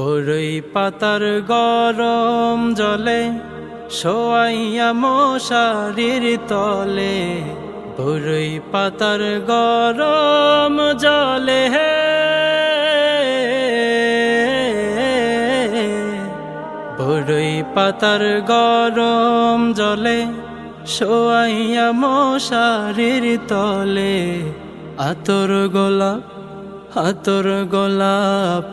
বরই পাতার গরম জলে শোয়াইয়া মশারির তলে। বরই পাতার গরম জলে হে বরই পাতার গরম জলে শোয়াইয়া মশারির তলে। আতর গোলাপ আতর গোলাপ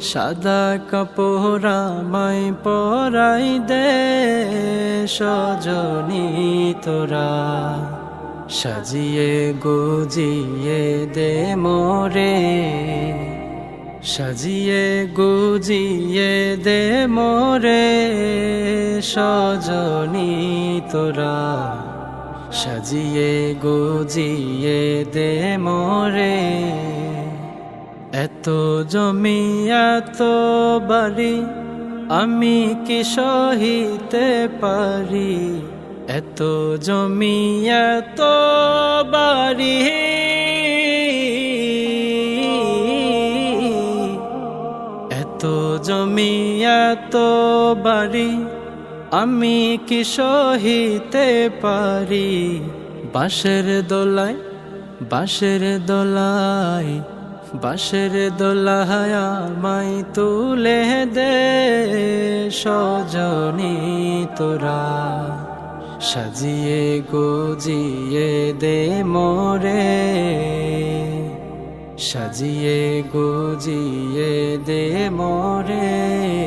সাদা কাপড় মাই পরাই দে সজনী তোরা। সাজিয়ে গুজিয়ে দে মোরে। সাজিয়ে গুজিয়ে দে মোরে, সজনী তোরা। সাজিয়ে গুজিয়ে দে মোরে। এত জমি, এত বাড়ি, আমি কি সহিতে পারি? এত জমি, এত বাড়ি, এত জমি, এত বাড়ি, আমি কি সহিতে পারি? বাঁশের দোলায় বাঁশের দোলায় বাঁশের দোলাহায়া মাই তুলে দে সজনী তোরা। সাজিয়ে গুজিয়ে দে মোরে। সাজিয়ে গুজিয়ে দে মোরে।